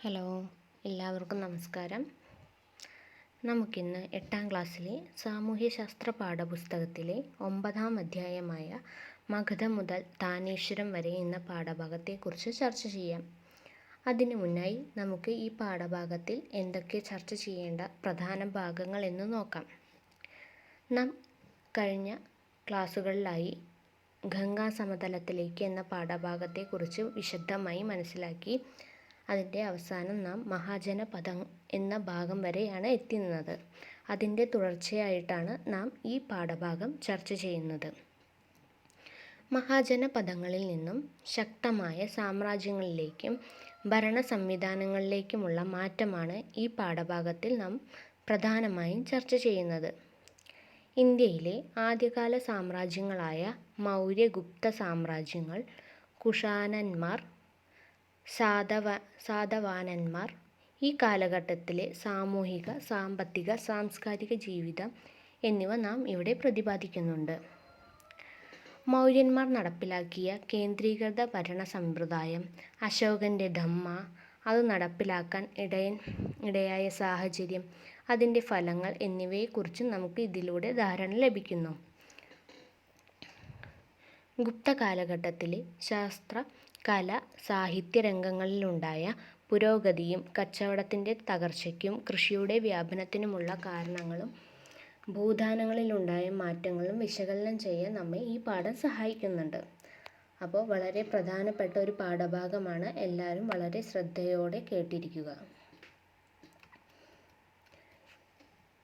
Hello എല്ലാവർക്കും നമസ്കാരം. നമുക്കിന്ന് എട്ടാം ക്ലാസ്സിലെ സാമൂഹ്യശാസ്ത്ര പാഠപുസ്തകത്തിലെ ഒമ്പതാം അധ്യായമായ മഗധ മുതൽ താനേശ്വരം വരെ എന്ന പാഠഭാഗത്തെക്കുറിച്ച് ചർച്ച ചെയ്യാം. അതിനു മുന്നായി നമുക്ക് ഈ പാഠഭാഗത്തിൽ എന്തൊക്കെ ചർച്ച ചെയ്യേണ്ട പ്രധാന ഭാഗങ്ങൾ എന്ന് നോക്കാം. നാം കഴിഞ്ഞ ക്ലാസ്സുകളിലായി ഗംഗാ സമതലത്തിലേക്ക് എന്ന പാഠഭാഗത്തെക്കുറിച്ച് വിശദമായി മനസ്സിലാക്കി അതിന്റെ അവസാനം നാം മഹാജനപദം എന്ന ഭാഗം വരെയാണ് എത്തുന്നത്. അതിന്റെ തുടർച്ചയായിട്ടാണ് നാം ഈ പാഠഭാഗം ചർച്ച ചെയ്യുന്നത്. മഹാജനപദങ്ങളിൽ നിന്നും ശക്തമായ സാമ്രാജ്യങ്ങളിലേക്കും ഭരണ സംവിധാനങ്ങളിലേക്കുമുള്ള മാറ്റമാണ് ഈ പാഠഭാഗത്തിൽ നാം പ്രധാനമായും ചർച്ച ചെയ്യുന്നത്. ഇന്ത്യയിലെ ആദ്യകാല സാമ്രാജ്യങ്ങളായ മൗര്യഗുപ്ത സാമ്രാജ്യങ്ങൾ കുഷാനന്മാർ സാതവ സാധവാനന്മാർ. ഈ കാലഘട്ടത്തിലെ സാമൂഹിക സാമ്പത്തിക സാംസ്കാരിക ജീവിതം എന്നിവ നാം ഇവിടെ പ്രതിപാദിക്കുന്നുണ്ട്. മൗര്യന്മാർ നടപ്പിലാക്കിയ കേന്ദ്രീകൃത ഭരണ സമ്പ്രദായം അശോകന്റെ ധമ്മ അത് നടപ്പിലാക്കാൻ ഇടയൻ ഇടയായ സാഹചര്യം അതിന്റെ ഫലങ്ങൾ എന്നിവയെക്കുറിച്ച് നമുക്ക് ഇതിലൂടെ ധാരണ ലഭിക്കുന്നു. ഗുപ്ത കാലഘട്ടത്തിലെ ശാസ്ത്ര കല സാഹിത്യ രംഗങ്ങളിലുണ്ടായ പുരോഗതിയും കച്ചവടത്തിന്റെ തകർച്ചയ്ക്കും കൃഷിയുടെ വ്യാപനത്തിനുമുള്ള കാരണങ്ങളും ഭൂദാനങ്ങളിലുണ്ടായ മാറ്റങ്ങളും വിശകലനം ചെയ്യാൻ നമ്മെ ഈ പാഠം സഹായിക്കുന്നുണ്ട്. അപ്പോൾ വളരെ പ്രധാനപ്പെട്ട ഒരു പാഠഭാഗമാണ് എല്ലാവരും വളരെ ശ്രദ്ധയോടെ കേട്ടിരിക്കുക.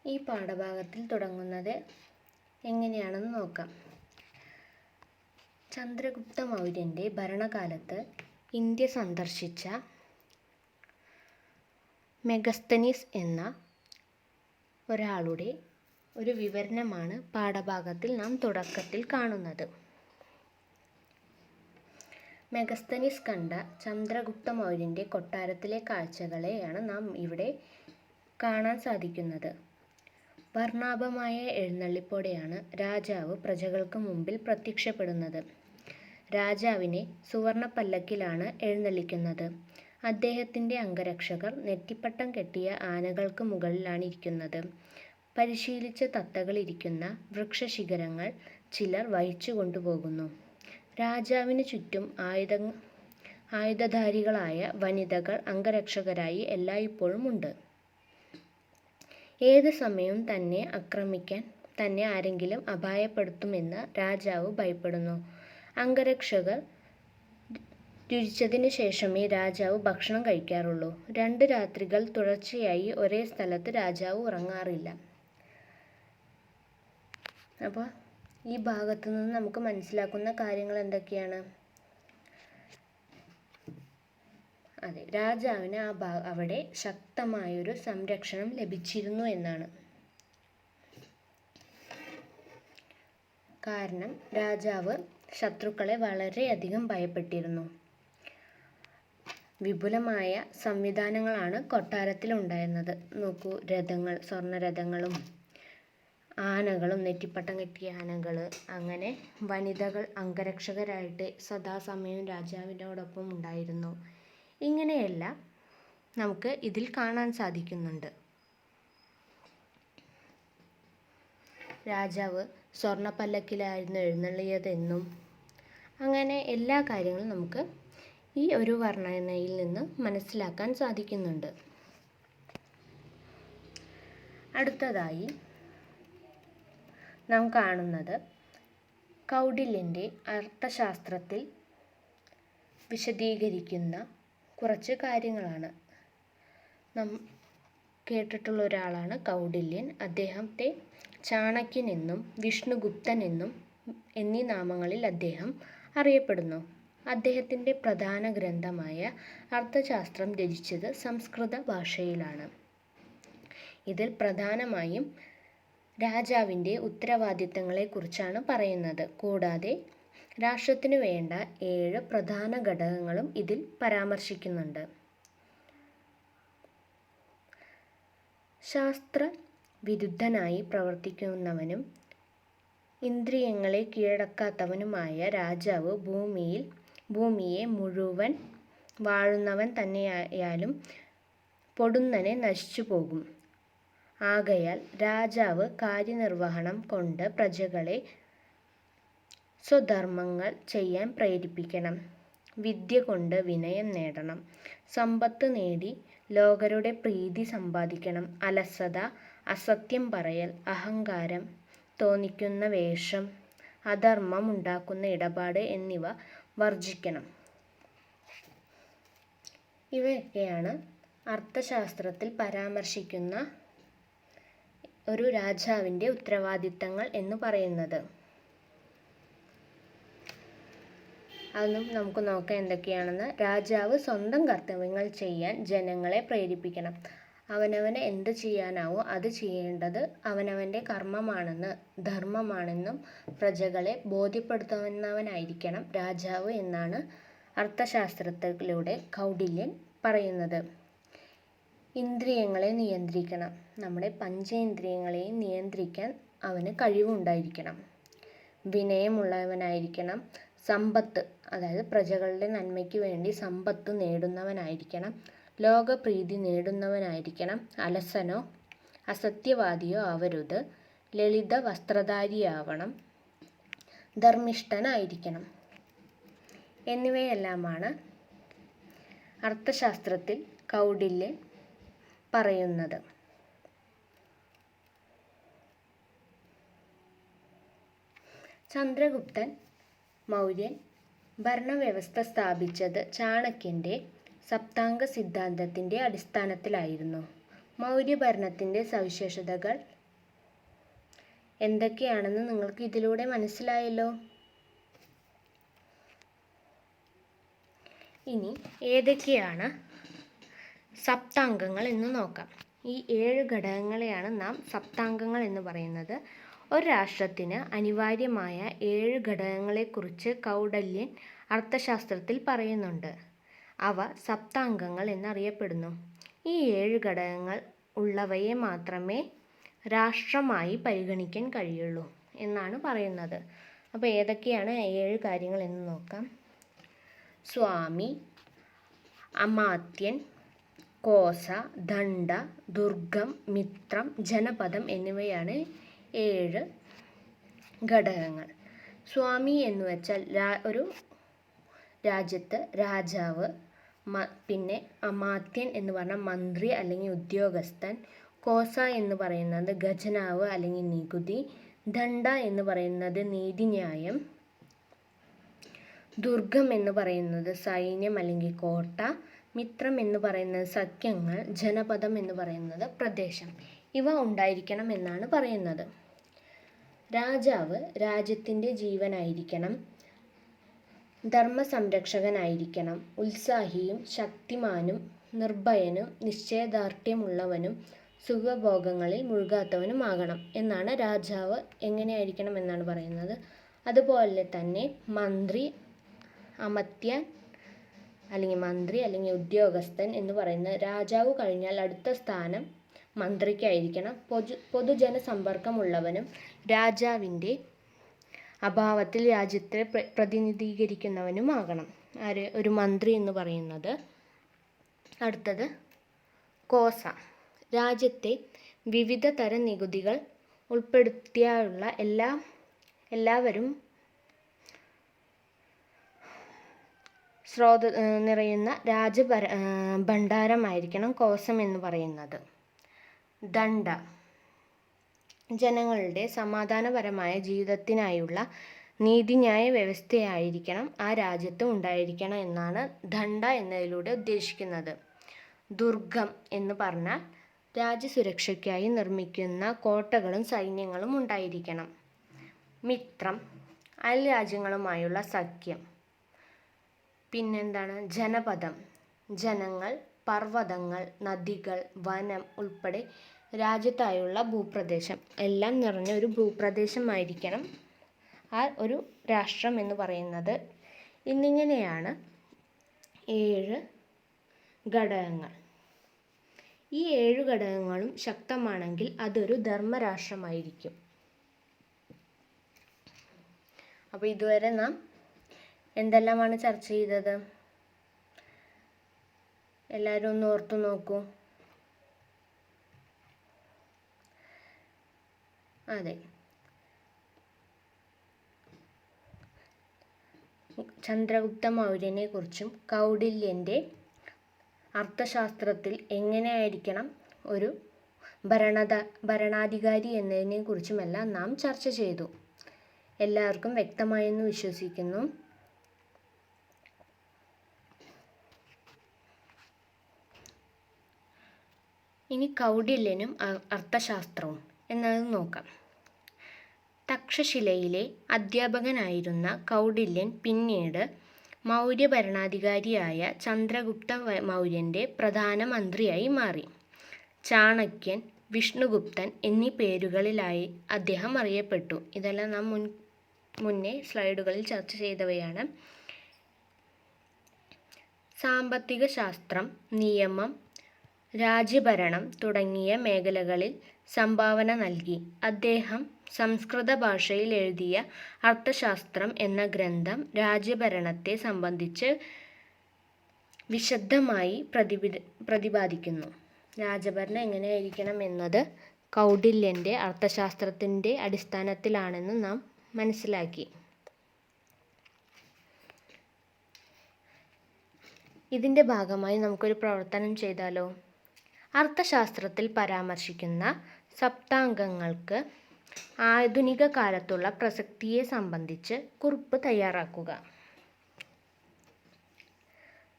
ഈ പാഠഭാഗത്തിൽ തുടങ്ങുന്നത് എങ്ങനെയാണെന്ന് നോക്കാം. ചന്ദ്രഗുപ്ത മൗര്യന്റെ ഭരണകാലത്ത് ഇന്ത്യ സന്ദർശിച്ച മെഗസ്തനീസ് എന്ന ഒരാളുടെ ഒരു വിവരണമാണ് പാഠഭാഗത്തിൽ നാം തുടക്കത്തിൽ കാണുന്നത്. മെഗസ്തനീസ് കണ്ട ചന്ദ്രഗുപ്ത മൗര്യന്റെ കൊട്ടാരത്തിലെ കാഴ്ചകളെയാണ് നാം ഇവിടെ കാണാൻ സാധിക്കുന്നത്. വർണാഭമായ എഴുന്നള്ളിപ്പോടെയാണ് രാജാവ് പ്രജകൾക്ക് മുമ്പിൽ പ്രത്യക്ഷപ്പെടുന്നത്. രാജാവിനെ സുവർണ പല്ലക്കിലാണ് എഴുന്നള്ളിക്കുന്നത്. അദ്ദേഹത്തിന്റെ അംഗരക്ഷകർ നെറ്റിപ്പട്ടം കെട്ടിയ ആനകൾക്ക് മുകളിലാണ് ഇരിക്കുന്നത് പരിശീലിച്ച തത്തകൾ ഇരിക്കുന്ന വൃക്ഷശിഖരങ്ങൾ ചിലർ വഹിച്ചു കൊണ്ടുപോകുന്നു. രാജാവിന് ചുറ്റും ആയുധ ആയുധധാരികളായ വനിതകൾ അംഗരക്ഷകരായി എല്ലായ്പ്പോഴും ഉണ്ട്. ഏത് സമയവും തന്നെ ആക്രമിക്കാൻ തന്നെ ആരെങ്കിലും അപായപ്പെടുത്തുമെന്ന് രാജാവ് ഭയപ്പെടുന്നു. അംഗരക്ഷകർ രുചിച്ചതിന് ശേഷമേ രാജാവ് ഭക്ഷണം കഴിക്കാറുള്ളൂ. രണ്ട് രാത്രികൾ തുടർച്ചയായി ഒരേ സ്ഥലത്ത് രാജാവ് ഉറങ്ങാറില്ല. അപ്പോൾ ഈ ഭാഗത്തു നിന്ന് നമുക്ക് മനസ്സിലാക്കുന്ന കാര്യങ്ങൾ എന്തൊക്കെയാണ്? അതെ രാജാവിന് ആ ഭാ അവിടെ ശക്തമായൊരു സംരക്ഷണം ലഭിച്ചിരുന്നു എന്നാണ്. കാരണം രാജാവ് ശത്രുക്കളെ വളരെയധികം ഭയപ്പെട്ടിരുന്നു. വിപുലമായ സംവിധാനങ്ങളാണ് കൊട്ടാരത്തിൽ ഉണ്ടായിരുന്നത് നോക്കൂ രഥങ്ങൾ സ്വർണരഥങ്ങളും ആനകളും നെറ്റിപ്പട്ടം കെട്ടിയ ആനകൾ അങ്ങനെ വനിതകൾ അംഗരക്ഷകരായിട്ട് സദാസമയവും രാജാവിനോടൊപ്പം ഉണ്ടായിരുന്നു. ഇങ്ങനെയെല്ലാം നമുക്ക് ഇതിൽ കാണാൻ സാധിക്കുന്നുണ്ട്. രാജാവ് സ്വർണപ്പല്ലക്കിലായിരുന്നു എഴുന്നള്ളിയതെന്നും അങ്ങനെ എല്ലാ കാര്യങ്ങളും നമുക്ക് ഈ ഒരു വർണനയിൽ നിന്ന് മനസ്സിലാക്കാൻ സാധിക്കുന്നുണ്ട്. അടുത്തതായി നാം കാണുന്നത് കൗഡില്യന്റെ അർത്ഥശാസ്ത്രത്തിൽ വിശദീകരിക്കുന്ന കുറച്ച് കാര്യങ്ങളാണ്. നം കേട്ടിട്ടുള്ള ഒരാളാണ് കൗഡില്യൻ അദ്ദേഹത്തെ ചാണക്യൻ എന്നും വിഷ്ണുഗുപ്തൻ എന്നും എന്നീ നാമങ്ങളിൽ അദ്ദേഹം അറിയപ്പെടുന്നു. അദ്ദേഹത്തിന്റെ പ്രധാന ഗ്രന്ഥമായ അർത്ഥശാസ്ത്രം രചിച്ചത് സംസ്കൃത ഭാഷയിലാണ്. ഇതിൽ പ്രധാനമായും രാജാവിന്റെ ഉത്തരവാദിത്തങ്ങളെക്കുറിച്ചാണ് പറയുന്നത്. കൂടാതെ രാഷ്ട്രത്തിനു വേണ്ട ഏഴ് പ്രധാന ഘടകങ്ങളും ഇതിൽ പരാമർശിക്കുന്നുണ്ട്. ശാസ്ത്ര വിരുദ്ധനായി പ്രവർത്തിക്കുന്നവനും ഇന്ദ്രിയങ്ങളെ കീഴടക്കാത്തവനുമായ രാജാവ് ഭൂമിയിൽ ഭൂമിയെ മുഴുവൻ വാഴുന്നവൻ തന്നെയായാലും പൊടുന്നനെ നശിച്ചു പോകും. ആകയാൽ രാജാവ് കാര്യനിർവഹണം കൊണ്ട് പ്രജകളെ സ്വധർമ്മങ്ങൾ ചെയ്യാൻ പ്രേരിപ്പിക്കണം. വിദ്യ കൊണ്ട് വിനയം നേടണം. സമ്പത്ത് നേടി ലോകരുടെ പ്രീതി സമ്പാദിക്കണം. അലസത അസത്യം പറയൽ അഹങ്കാരം തോന്നിക്കുന്ന വേഷം അധർമ്മം ഉണ്ടാക്കുന്ന ഇടപാട് എന്നിവ വർജിക്കണം ഇവയൊക്കെയാണ് അർത്ഥശാസ്ത്രത്തിൽ പരാമർശിക്കുന്ന ഒരു രാജാവിന്റെ ഉത്തരവാദിത്തങ്ങൾ എന്ന് പറയുന്നത്. അതും നമുക്ക് നോക്കാം എന്തൊക്കെയാണെന്ന്. രാജാവ് സ്വന്തം കർത്തവ്യങ്ങൾ ചെയ്യാൻ ജനങ്ങളെ പ്രേരിപ്പിക്കണം. അവനവന് എന്ത് ചെയ്യാനാവോ അത് ചെയ്യേണ്ടത് അവനവന്റെ കർമ്മമാണെന്ന് ധർമ്മമാണെന്നും പ്രജകളെ ബോധ്യപ്പെടുത്തുന്നവനായിരിക്കണം രാജാവ് എന്നാണ് അർത്ഥശാസ്ത്രത്തിലൂടെ കൗടില്യൻ പറയുന്നത്. ഇന്ദ്രിയങ്ങളെ നിയന്ത്രിക്കണം. നമ്മുടെ പഞ്ചേന്ദ്രിയങ്ങളെയും നിയന്ത്രിക്കാൻ അവന് കഴിവുണ്ടായിരിക്കണം. വിനയമുള്ളവനായിരിക്കണം. സമ്പത്ത് അതായത് പ്രജകളുടെ നന്മയ്ക്ക് വേണ്ടി സമ്പത്ത് നേടുന്നവനായിരിക്കണം. ലോകപ്രീതി നേടുന്നവനായിരിക്കണം. അലസനോ അസത്യവാദിയോ ആവരുത്. ലളിത വസ്ത്രധാരിയാവണം. ധർമ്മിഷ്ഠനായിരിക്കണം. എന്നിവയെല്ലാമാണ് അർത്ഥശാസ്ത്രത്തിൽ കൗടില്യൻ പറയുന്നത്. ചന്ദ്രഗുപ്തൻ മൗര്യൻ ഭരണവ്യവസ്ഥ സ്ഥാപിച്ചത് ചാണക്യന്റെ സപ്താംഗ സിദ്ധാന്തത്തിന്റെ അടിസ്ഥാനത്തിലായിരുന്നു. മൗര്യഭരണത്തിന്റെ സവിശേഷതകൾ എന്തൊക്കെയാണെന്ന് നിങ്ങൾക്ക് ഇതിലൂടെ മനസ്സിലായല്ലോ? ഇനി ഏതൊക്കെയാണ് സപ്താംഗങ്ങൾ എന്ന് നോക്കാം. ഈ ഏഴ് ഘടകങ്ങളെയാണ് നാം സപ്താംഗങ്ങൾ എന്ന് പറയുന്നത്. ഒരു രാഷ്ട്രത്തിന് അനിവാര്യമായ ഏഴ് ഘടകങ്ങളെക്കുറിച്ച് കൗഡല്യൻ അർത്ഥശാസ്ത്രത്തിൽ പറയുന്നുണ്ട്. അവ സപ്താംഗങ്ങൾ എന്നറിയപ്പെടുന്നു. ഈ ഏഴ് ഘടകങ്ങൾ ഉള്ളവയെ മാത്രമേ രാഷ്ട്രമായി പരിഗണിക്കാൻ കഴിയുള്ളൂ എന്നാണ് പറയുന്നത്. അപ്പോൾ ഏതൊക്കെയാണ് ഏഴ് കാര്യങ്ങൾ എന്ന് നോക്കാം. സ്വാമി അമാത്യൻ കോസ ദണ്ഡ ദുർഗം മിത്രം ജനപദം എന്നിവയാണ് ഏഴ് ഘടകങ്ങൾ. സ്വാമി എന്ന് വെച്ചാൽ ഒരു രാജ്യത്ത് രാജാവ് പിന്നെ അമാത്യൻ എന്ന് പറഞ്ഞ മന്ത്രി അല്ലെങ്കിൽ ഉദ്യോഗസ്ഥൻ കോസ എന്ന് പറയുന്നത് ഖജനാവ് അല്ലെങ്കിൽ നികുതി ദണ്ഡ എന്ന് പറയുന്നത് നീതിന്യായം ദുർഗം എന്ന് പറയുന്നത് സൈന്യം അല്ലെങ്കിൽ കോട്ട മിത്രം എന്ന് പറയുന്നത് സഖ്യങ്ങൾ ജനപദം എന്ന് പറയുന്നത് പ്രദേശം. ഇവ ഉണ്ടായിരിക്കണം എന്നാണ് പറയുന്നത്. രാജാവ് രാജ്യത്തിന്റെ ജീവനായിരിക്കണം. ധർമ്മസംരക്ഷകനായിരിക്കണം. ഉത്സാഹിയും ശക്തിമാനും നിർഭയനും നിശ്ചയദാർഢ്യമുള്ളവനും സുഖഭോഗങ്ങളിൽ മുഴുകാത്തവനുമാകണം എന്നാണ് രാജാവ് എങ്ങനെയായിരിക്കണം എന്നാണ് പറയുന്നത്. അതുപോലെ തന്നെ മന്ത്രി അമത്യൻ അല്ലെങ്കിൽ മന്ത്രി അല്ലെങ്കിൽ ഉദ്യോഗസ്ഥൻ എന്ന് പറയുന്ന രാജാവ് കഴിഞ്ഞാൽ അടുത്ത സ്ഥാനം മന്ത്രിക്കായിരിക്കണം. പൊതു പൊതുജനസമ്പർക്കമുള്ളവനും രാജാവിന്റെ അഭാവത്തിൽ രാജ്യത്തെ പ്ര- പ്രതിനിധീകരിക്കുന്നവനുമാകണം ആര്? ഒരു മന്ത്രി എന്ന് പറയുന്നത്. അടുത്തത് കോസ. രാജ്യത്തെ വിവിധ തരം നികുതികൾ ഉൾപ്പെടുത്തിയുള്ള എല്ലാ എല്ലാവരും സ്രോത നിറയുന്ന രാജഭര ഭണ്ഡാരമായിരിക്കണം കോസം എന്ന് പറയുന്നത്. ദണ്ഡ. ജനങ്ങളുടെ സമാധാനപരമായ ജീവിതത്തിനായുള്ള നീതിന്യായ വ്യവസ്ഥയായിരിക്കണം ആ രാജ്യത്ത് ഉണ്ടായിരിക്കണം എന്നാണ് ദണ്ഡ എന്നതിലൂടെ ഉദ്ദേശിക്കുന്നത്. ദുർഗം എന്ന് പറഞ്ഞാൽ രാജ്യസുരക്ഷയ്ക്കായി നിർമ്മിക്കുന്ന കോട്ടകളും സൈന്യങ്ങളും ഉണ്ടായിരിക്കണം. മിത്രം അയൽ രാജ്യങ്ങളുമായുള്ള സഖ്യം. പിന്നെന്താണ്? ജനപദം. ജനങ്ങൾ പർവതങ്ങൾ നദികൾ വനം ഉൾപ്പെടെ രാജ്യത്തായുള്ള ഭൂപ്രദേശം. എല്ലാം നിറഞ്ഞ ഒരു ഭൂപ്രദേശമായിരിക്കണം ആ ഒരു രാഷ്ട്രം എന്ന് പറയുന്നത്. എന്നിങ്ങനെയാണ് ഏഴ് ഘടകങ്ങൾ. ഈ ഏഴ് ഘടകങ്ങളും ശക്തമാണെങ്കിൽ അതൊരു ധർമ്മരാഷ്ട്രമായിരിക്കും. അപ്പോൾ ഇതുവരെ നാം എന്തെല്ലാമാണ് ചർച്ച ചെയ്തത്? എല്ലാവരും ഒന്ന് ഓർത്തു നോക്കൂ. അതെ. ചന്ദ്രഗുപ്ത മൗര്യനെ കുറിച്ചും കൗടില്യന്റെ അർത്ഥശാസ്ത്രത്തിൽ എങ്ങനെയായിരിക്കണം ഒരു ഭരണത ഭരണാധികാരി എന്നതിനെ കുറിച്ചുമെല്ലാം നാം ചർച്ച ചെയ്തു. എല്ലാവർക്കും വ്യക്തമായെന്ന് വിശ്വസിക്കുന്നു. ഇനി കൗടില്യനും അർത്ഥശാസ്ത്രവും. എന്നത് നോക്കാം. തക്ഷശിലയിലെ അധ്യാപകനായിരുന്ന കൗടില്യൻ പിന്നീട് മൗര്യ ഭരണാധികാരിയായ ചന്ദ്രഗുപ്ത മൗര്യന്റെ മൗര്യന്റെ പ്രധാന മന്ത്രിയായി മാറി. ചാണക്യൻ വിഷ്ണുഗുപ്തൻ എന്നീ പേരുകളിലായി അദ്ദേഹം അറിയപ്പെട്ടു. ഇതെല്ലാം നാം മുൻ മുന്നേ സ്ലൈഡുകളിൽ ചർച്ച ചെയ്തവയാണ്. സാമ്പത്തിക ശാസ്ത്രം നിയമം രാജ്യഭരണം തുടങ്ങിയ മേഖലകളിൽ സംഭാവന നൽകി. അദ്ദേഹം സംസ്കൃത ഭാഷയിൽ എഴുതിയ അർത്ഥശാസ്ത്രം എന്ന ഗ്രന്ഥം രാജ്യഭരണത്തെ സംബന്ധിച്ച് വിശദമായി പ്രതിപി പ്രതിപാദിക്കുന്നു. രാജഭരണം എങ്ങനെയായിരിക്കണം എന്നത് കൗടില്യന്റെ അർത്ഥശാസ്ത്രത്തിന്റെ അടിസ്ഥാനത്തിലാണെന്ന് നാം മനസ്സിലാക്കി. ഇതിന്റെ ഭാഗമായി നമുക്കൊരു പ്രവർത്തനം ചെയ്താലോ? അർത്ഥശാസ്ത്രത്തിൽ പരാമർശിക്കുന്ന സപ്താംഗങ്ങൾക്ക് ആധുനിക കാലത്തുള്ള പ്രസക്തിയെ സംബന്ധിച്ച് കുറിപ്പ് തയ്യാറാക്കുക.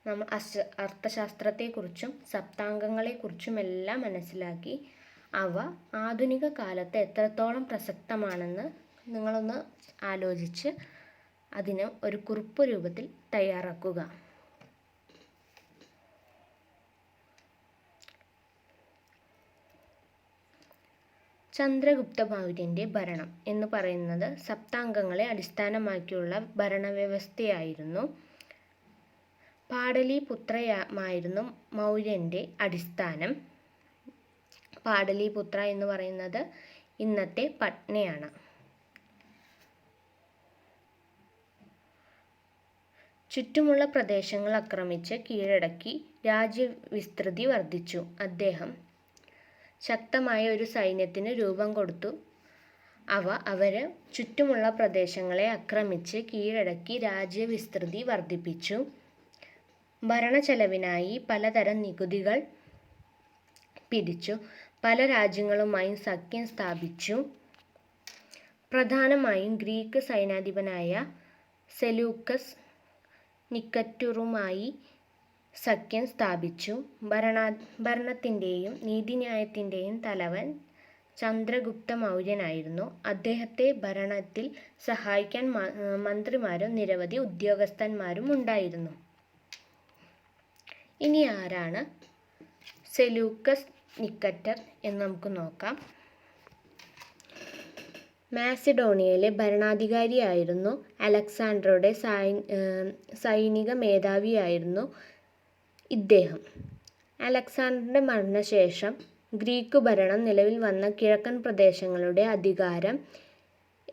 നമ്മൾ അശ അർത്ഥശാസ്ത്രത്തെക്കുറിച്ചും സപ്താംഗങ്ങളെക്കുറിച്ചുമെല്ലാം മനസ്സിലാക്കി അവ ആധുനിക കാലത്ത് എത്രത്തോളം പ്രസക്തമാണെന്ന് നിങ്ങളൊന്ന് ആലോചിച്ച് അതിന് ഒരു കുറിപ്പ് രൂപത്തിൽ തയ്യാറാക്കുക. ചന്ദ്രഗുപ്ത മൗര്യന്റെ ഭരണം എന്ന് പറയുന്നത് സപ്താംഗങ്ങളെ അടിസ്ഥാനമാക്കിയുള്ള ഭരണവ്യവസ്ഥയായിരുന്നു. പാടലീപുത്രമായിരുന്നു മൗര്യന്റെ അടിസ്ഥാനം. പാടലീപുത്ര എന്ന് പറയുന്നത് ഇന്നത്തെ പട്നയാണ്. ചുറ്റുമുള്ള പ്രദേശങ്ങൾ ആക്രമിച്ച് കീഴടക്കി രാജ്യവിസ്തൃതി വർദ്ധിച്ചു. അദ്ദേഹം ശക്തമായ ഒരു സൈന്യത്തിന് രൂപം കൊടുത്തു. അവ അവരെ ചുറ്റുമുള്ള പ്രദേശങ്ങളെ ആക്രമിച്ച് കീഴടക്കി രാജ്യവിസ്തൃതി വർദ്ധിപ്പിച്ചു. ഭരണച്ചെലവിനായി പലതരം നികുതികൾ പിരിച്ചു. പല രാജ്യങ്ങളുമായും സഖ്യം സ്ഥാപിച്ചു. പ്രധാനമായും ഗ്രീക്ക് സൈനാധിപനായ സെലൂക്കസ് നിക്കറ്റുറുമായി സഖ്യം സ്ഥാപിച്ചു. ഭരണാ ഭരണത്തിന്റെയും നീതിന്യായത്തിന്റെയും തലവൻ ചന്ദ്രഗുപ്ത മൗര്യനായിരുന്നു. അദ്ദേഹത്തെ ഭരണത്തിൽ സഹായിക്കാൻ മന്ത്രിമാരും നിരവധി ഉദ്യോഗസ്ഥന്മാരും ഉണ്ടായിരുന്നു. ഇനി ആരാണ് സെലൂക്കസ് നിക്കറ്റർ എന്ന് നമുക്ക് നോക്കാം. മാസിഡോണിയയിലെ ഭരണാധികാരിയായിരുന്നു. അലക്സാണ്ടറുടെ സൈനിക മേധാവിയായിരുന്നു. ഇദ്ദേഹം. അലക്സാണ്ടറുടെ മരണശേഷം ഗ്രീക്ക് ഭരണം നിലവിൽ വന്ന കിഴക്കൻ പ്രദേശങ്ങളുടെ അധികാരം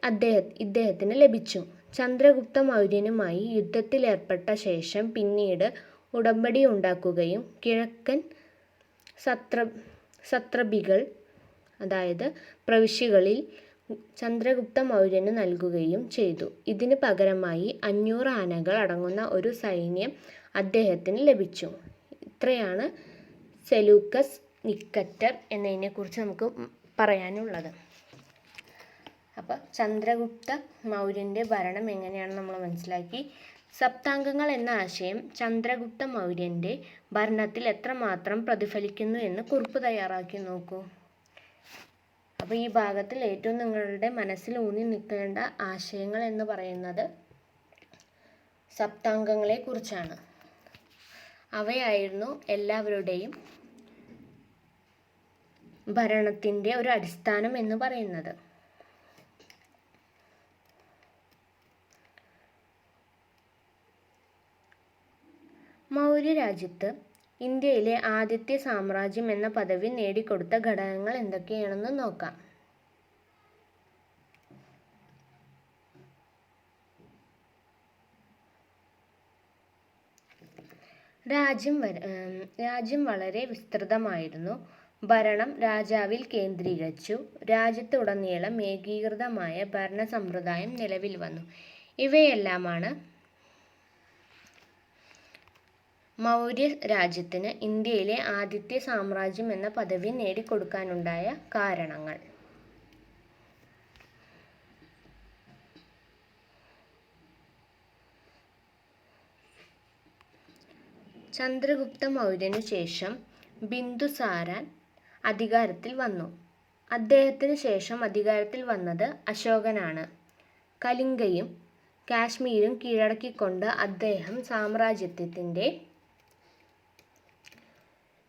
അദ്ദേഹ ഇദ്ദേഹത്തിന് ലഭിച്ചു. ചന്ദ്രഗുപ്ത മൗര്യനുമായി യുദ്ധത്തിലേർപ്പെട്ട ശേഷം പിന്നീട് ഉടമ്പടി ഉണ്ടാക്കുകയും കിഴക്കൻ സത്ര സത്രപികൾ അതായത് പ്രവിശ്യകളിൽ ചന്ദ്രഗുപ്ത മൗര്യന് നൽകുകയും ചെയ്തു. ഇതിന് പകരമായി അഞ്ഞൂറ് ആനകൾ അടങ്ങുന്ന ഒരു സൈന്യം അദ്ദേഹത്തിന് ലഭിച്ചു. ഇത്രയാണ് സെലൂക്കസ് നിക്കറ്റർ എന്നതിനെക്കുറിച്ച് നമുക്ക് പറയാനുള്ളത്. അപ്പോൾ ചന്ദ്രഗുപ്ത മൗര്യന്റെ ഭരണം എങ്ങനെയാണ് നമ്മൾ മനസ്സിലാക്കി. സപ്താംഗങ്ങൾ എന്ന ആശയം ചന്ദ്രഗുപ്ത മൗര്യന്റെ ഭരണത്തിൽ എത്രമാത്രം പ്രതിഫലിക്കുന്നു എന്ന് കുറിപ്പ് തയ്യാറാക്കി നോക്കൂ. അപ്പോൾ ഈ ഭാഗത്തിൽ ഏറ്റവും നിങ്ങളുടെ മനസ്സിൽ ഊന്നി നിൽക്കേണ്ട ആശയങ്ങൾ എന്ന് പറയുന്നത് സപ്താംഗങ്ങളെ കുറിച്ചാണ്. അവയായിരുന്നു എല്ലാവരുടെയും ഭരണത്തിന്റെ ഒരു അടിസ്ഥാനം എന്ന് പറയുന്നത്. മൗര്യ രാജ്യത്ത് ഇന്ത്യയിലെ ആദ്യത്തെ സാമ്രാജ്യം എന്ന പദവി നേടിക്കൊടുത്ത ഘടകങ്ങൾ എന്തൊക്കെയാണെന്ന് നോക്കാം. രാജ്യം രാജ്യം വളരെ വിസ്തൃതമായിരുന്നു. ഭരണം രാജാവിൽ കേന്ദ്രീകരിച്ചു. രാജ്യത്തുടനീളം ഏകീകൃതമായ ഭരണ സമ്പ്രദായം നിലവിൽ വന്നു. ഇവയെല്ലാമാണ് മൗര്യ രാജ്യത്തിന് ഇന്ത്യയിലെ ആദ്യത്തെ സാമ്രാജ്യം എന്ന പദവി നേടിക്കൊടുക്കാനുണ്ടായ കാരണങ്ങൾ. ചന്ദ്രഗുപ്ത മൗര്യനു ശേഷം ബിന്ദുസാരൻ അധികാരത്തിൽ വന്നു. അദ്ദേഹത്തിന് ശേഷം അധികാരത്തിൽ വന്നത് അശോകനാണ്. കലിംഗയും കാശ്മീരും കീഴടക്കിക്കൊണ്ട് അദ്ദേഹം സാമ്രാജ്യത്വത്തിന്റെ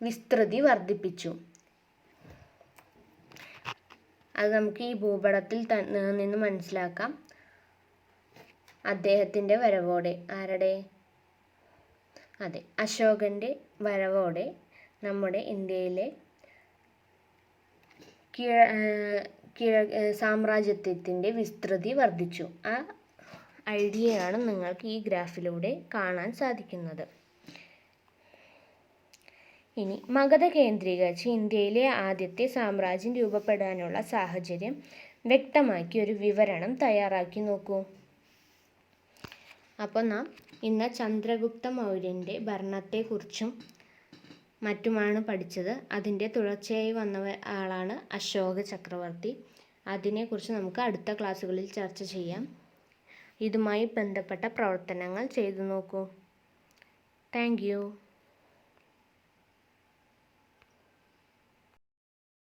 വിസ്തൃതി വർദ്ധിപ്പിച്ചു. അത് നമുക്ക് ഈ ഭൂപടത്തിൽ നിന്ന് മനസ്സിലാക്കാം. അദ്ദേഹത്തിന്റെ വരവോടെ. ആരുടെ? അതെ അശോകന്റെ വരവോടെ നമ്മുടെ ഇന്ത്യയിലെ കിഴ കിഴ സാമ്രാജ്യത്വത്തിന്റെ വിസ്തൃതി വർദ്ധിച്ചു. ആ ഐഡിയയാണ് നിങ്ങൾക്ക് ഈ ഗ്രാഫിലൂടെ കാണാൻ സാധിക്കുന്നത്. ഇനി മഗധ കേന്ദ്രീകരിച്ച് ഇന്ത്യയിലെ ആദ്യത്തെ സാമ്രാജ്യം രൂപപ്പെടാനുള്ള സാഹചര്യം വ്യക്തമാക്കി ഒരു വിവരണം തയ്യാറാക്കി നോക്കൂ. അപ്പോൾ നാം ഇന്ന് ചന്ദ്രഗുപ്ത മൗര്യന്റെ ഭരണത്തെക്കുറിച്ചും മറ്റുമാണ് പഠിച്ചത്. അതിന്റെ തുടർച്ചയായി വന്ന ആളാണ് അശോക ചക്രവർത്തി. അതിനെക്കുറിച്ച് നമുക്ക് അടുത്ത ക്ലാസ്സുകളിൽ ചർച്ച ചെയ്യാം. ഇതുമായി ബന്ധപ്പെട്ട പ്രവർത്തനങ്ങൾ ചെയ്തു നോക്കൂ. താങ്ക്